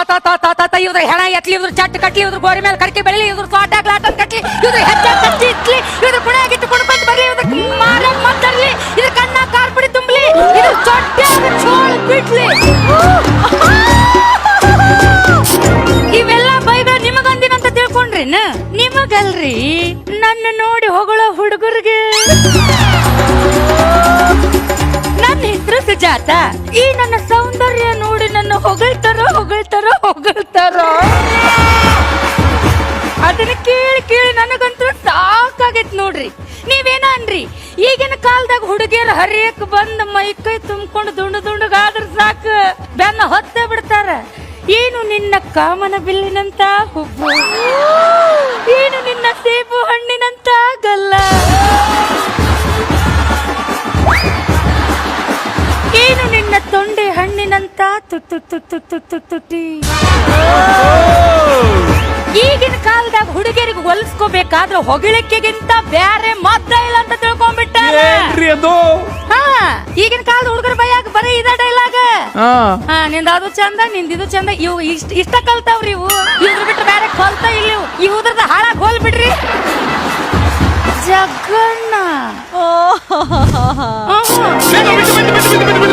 ತಾ ತಾ ತಾ ತಾ ತಾ ತಾ ಇವ್ರ ಹೆಣ ಎತ್ಲಿ ಇವ್ರ ಚಟ್ ಕಟ್ಲಿ ಇವ್ರ ಗೋರಿ ಮೇಲೆ ಕರ್ಕಿ ಬೆಳಲಿ ಇವ್ರ ತೋಟ ಗ್ಲಾಟನ್ ಕಟ್ಲಿ ಇವ್ರ ಹೆಚ್ಚ ಕಟ್ಟಿ ಇಟ್ಲಿ ಇವ್ರ ಗುಣ ಆಗಿತ್ತು ಕುಡ್ಕೊಂತ ಬರ್ಲಿ ಇವ್ರ ಮಾರ ಮತ್ತರ್ಲಿ ಇದ್ರ ಕಣ್ಣ ಕಾರ್ಪುಡಿ ತುಂಬಲಿ ಇದ್ರ ಚೊಟ್ಟೆ ಚೋಳ್ ಬಿಟ್ಲಿ ಇವೆಲ್ಲ ಬೈಗಳು ನಿಮಗಂದಿನಂತ ತಿಳ್ಕೊಂಡ್ರಿನ ನಿಮಗಲ್ರಿ ನನ್ನ ನೋಡಿ ಹೊಗಳ ಹುಡುಗರಿಗೆ ನನ್ನ ಹೆಸರು ಸುಜಾತ ಈ ನನ್ನ ಸೌಂದರ್ಯ ಹೊಗಳ್ತಾರೋ ಹೊಗಳ್ತಾರೋ ಹೊಗಳ್ತಾರೋ? ಅದನ್ನ ಕೇಳಿ ಕೇಳಿ ನನಗಂತೂ ಸಾಕಾಗೈತ್ ನೋಡ್ರಿ. ನೀವೇನ ಅನ್ರಿ? ಈಗಿನ ಕಾಲದಾಗ ಹುಡುಗಿಯರು ಹರಿಯಕ್ ಬಂದ್ ಮೈಕೈ ತುಂಬ್ಕೊಂಡು ದುಂಡು ದುಂಡಗಾದ್ರ ಸಾಕು. ಬೆನ್ನ ಹೊತ್ತೇ ಬಿಡ್ತಾರ. ಏನು ನಿನ್ನ ಕಾಮನ ಬಿಲ್ಲಿನಂತ ಹುಬ್ಬು? ಈಗಿನ ಕಾಲದಾಗ ಹುಡುಗಿಯರಿಗೆ ಹೊಲಿಸ್ಕೋಬೇಕಾದ್ರೆ ಹೊಗಳಿಕೆಗಿಂತ ಬೇರೆ ಮಾತ್ರ ಇಲ್ಲ ಅಂತ ಅದು ಹಾ ಈಗಿನ ಕಾಲದ ಹುಡುಗರ ಬೈಯಾಗ ಬರೀ ಇದ ಡೈಲಾಗ ಹಾ ನಿಂದ ಅದು ಚಂದ ನಿಂದ ಇದು ಚಂದ ಇವು ಇಷ್ಟ ಇಷ್ಟ ಕಲ್ತಾವ್ರಿ ಇವು ಇವ್ರ ಬಿಟ್ರೆ ಬೇರೆ ಕಲ್ತ ಇಲ್ಲ ಇವು ಇವುದ್ರದ ಹಾಳಾಗ ಹೋಲ್ ಬಿಡ್ರಿ ಜಗಣ್ಣ ಬಿಟ್ಟು,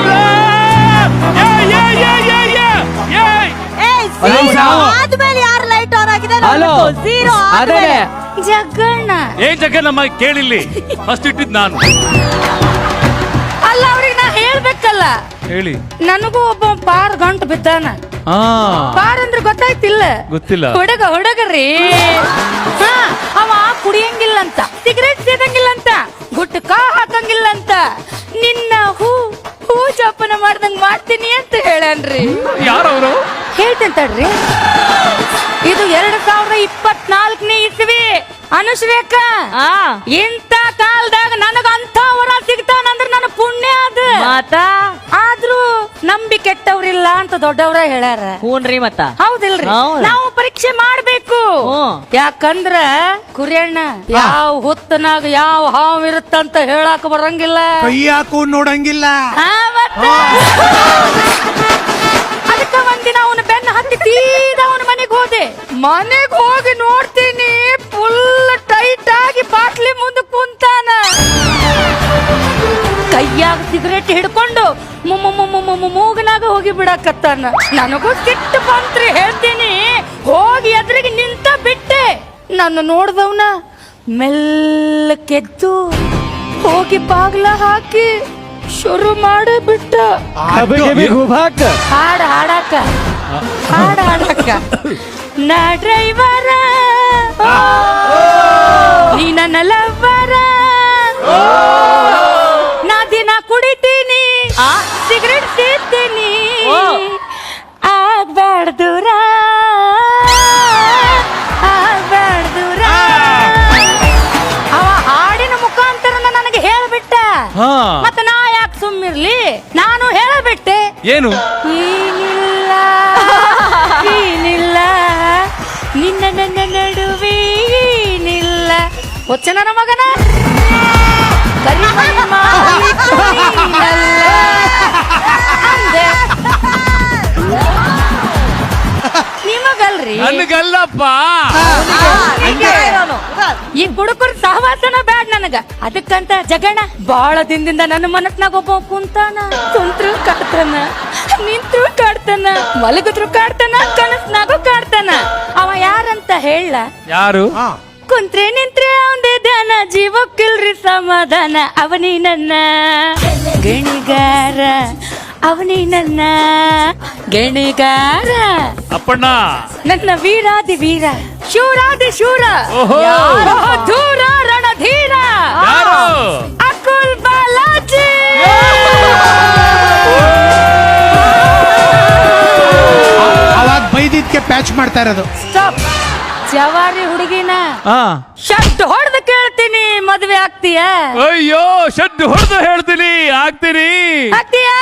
ಹಲೋ. ಝೀರೋ ಅದೇ. ಜಗ್ಗಣ್ಣ ಏನ್ ಜಗ್ಗ ನಮ್ಮ ಕೇಳಿಲ್ಲಿ. ಫಸ್ಟ್ ಇಟ್ಟಿದ್ ನಾನು. ಅಲ್ಲ ಅವ್ರಿಗೆ ನಾ ಹೇಳ್ಬೇಕಲ್ಲ. ಹೇಳಿ. ನನಗೂ ಒಬ್ಬ ಪಾರ್ ಗಂಟು ಬಿದ್ದಾನ. ಹಾ ಪಾರ್ ಅಂದ್ರೆ ಗೊತ್ತಾಯ್ತಿಲ್ಲ. ಗೊತ್ತಿಲ್ಲ. ಹುಡುಗ ಹುಡುಗರಿ. ಹಾ ಅವ ಕುಡಿಯಂಗಿಲ್ಲ ಅಂತ ಸಿಗರೇಟ್ ಸೇದಂಗಿಲ್ಲ ಅಂತ ಗುಟ್ಕ ಹಾಕಂಗಿಲ್ಲ ಅಂತ ನಿನ್ನ ಹೂ ಹೂ ಜೋಪಾನ ಮಾಡ್ದಂಗ್ ಮಾಡ್ತೀನಿ ಅಂತ ಹೇಳನ್ರಿ. ಯಾರವರು? ಹೇಳ್ತೇನೆ ತಡ್ರಿ. ಇದು ಎರಡ್ ಸಾವಿರದ ಇಪ್ಪತ್ನಾಲ್ಕನೇ ಇಸ್ವಿ. ಅನುಶ್ರೇಖ ಇಂಥ ಕಾಲದಾಗ ನನಗ ಅಂತ ವರ ಸಿಗ್ತಾನಂದ್ರ ನನ್ನ ಪುಣ್ಯ ಅದ. ಮಾತಾ? ಆದ್ರೂ ನಂಬಿ ಕೆಟ್ಟವ್ರಿಲ್ಲ ಅಂತ ದೊಡ್ಡವ್ರ ಹೇಳ್ಯಾರ. ಹೂನ್ರಿ ಮತ್ತ? ಹೌದಿಲ್ರಿ. ನಾವು ಪರೀಕ್ಷೆ ಮಾಡ್ಬೇಕು. ಯಾಕಂದ್ರ ಕುರಿಯಣ್ಣ ಯಾವ ಹುತ್ತನಾಗ ಯಾವ ಹಾವು ಇರುತ್ತಂತ ಹೇಳಾಕ ಬರಂಗಿಲ್ಲ. ಕೈಯಾಕು ನೋಡಂಗಿಲ್ಲ? ಅದಕ್ಕ ಒಂದಿನ ಅವನ ಬೆನ್ನ ಹತ್ತಿ ಸೀದಾ ಅವನ ಮನೆಗೆ ಹೋದೆ. ಮನೆಗ್ ಹೋಗಿ ನೋಡ್ತೀನಿ ಫುಲ್ ಟೈಟ್ ಆಗಿ ಬಾಟ್ಲಿ ಮುಂದೆ ಕುಂತಾನ. ಕೈಯಾಗ ಸಿಗರೇಟ್ ಹಿಡ್ಕೊಂಡು ಮೂಗನಾಗ ಹೋಗಿ ಬಿಡಕತ್ತಾನ. ನನಗೂ ಸಿಟ್ಟು ಬಂತ್ರಿ ಹೇಳ್ತೀನಿ ಹೋಗಿ ಎದುರಿಗೆ ನಿಂತ ಬಿಟ್ಟೆ. ನಾನು ನೋಡ್ದವ್ನ ಮೆಲ್ಲ ಕೆದ್ದು ಹೋಗಿ ಬಾಗ್ಲ ಹಾಕಿ ಶುರು ಮಾಡಿ ಬಿಟ್ಟ. ಹಾಡ ಹಾಡಾಕ. ಹಾಡ ಹಾಡಾಕ. ನಾ ಡ್ರೈವರ. ನೀ ನನ್ನ ಲವ್ವರ. ನಾ ದಿನ ಕುಡಿತೀನಿ. ಸಿಗರೇಟ್ ಸೇರ್ತೀನಿ ಆಗ್ಬ್ಯಾಡ ದೂರ ಆಗ್ಬ್ಯಾಡ ದೂರ ಅವ ಹಾಡಿನ ಮುಖಾಂತರ ನನಗೆ ಹೇಳ್ಬಿಟ್ಟ. ಹಾ. ಮತ್ತೆ ನಾ ಯಾಕೆ ಸುಮ್ಮಿರ್ಲಿ? ನಾನು ಹೇಳಬಿಟ್ಟೆ. ಏನು? ನಿನ್ನ ನನ್ನ ನಡುವೆ ನಿಲ್ಲ ಒಚ್ಚನ ಮಗನ. ನಿಮಗಲ್ರಿ? ನನಗಲ್ಲಪ್ಪ. ಈ ಹುಡುಗರ ಸಹವಾಸನ ಬ್ಯಾಡ್ ನನಗ. ಅದಕ್ಕಂತ ಜಗಣ ಬಾಳ ದಿನದಿಂದ ನನ್ನ ಮನಸ್ನಾಗ ಒಬ್ಬ ಕುಂತಾನ. ಕುಂತ್ರು ಕಾಡ್ತಾನ ನಿಂತ್ರು ಕಾಡ್ತಾನ ಮಲಗದ್ರು ಕಾಡ್ತಾನ ಕನಸ್ನಾಗೂ ಹೇಳ ಯಾರು? ಕುಂತ್ರೆ ನಿಂತ್ರೆ ಅವಂದೇ ಧ್ಯಾನ ಜೀವಕ್ಕಿಲ್ರಿ ಸಮಾಧಾನ ಅವನಿ ನನ್ನ. ಗಣಿಗಾರ ಅವನಿ ನನ್ನ. ಗಣಿಗಾರ. ಅಪ್ಪಣ್ಣ. ನನ್ನ ವೀರಾದಿ ವೀರ ಶೂರಾದಿ ಶೂರ. ಓಹೋ. ಧೂರ ರಣಧೀರ. ಯಾರು? ಅಕುಲ್ ಬಾಲಾಜಿ. ಅವಾಗ ಬೈದಿದ್ಕೆ ಪ್ಯಾಚ್ ಮಾಡ್ತಾ ಇರೋದು. ಸ್ಟಾಪ್. ಜವಾರಿ ಹುಡುಗಿನ ಹಾ ಶಟ್ ಹೊಡೆದು ಕೇಳ್ತೀನಿ ಮದ್ವೆ ಆಗ್ತೀಯ? ಅಯ್ಯೋ ಶಡ್ ಹೊಡೆದು ಹೇಳ್ತೀನಿ ಆಗ್ತೀನಿ. ಆಗ್ತೀಯಾ?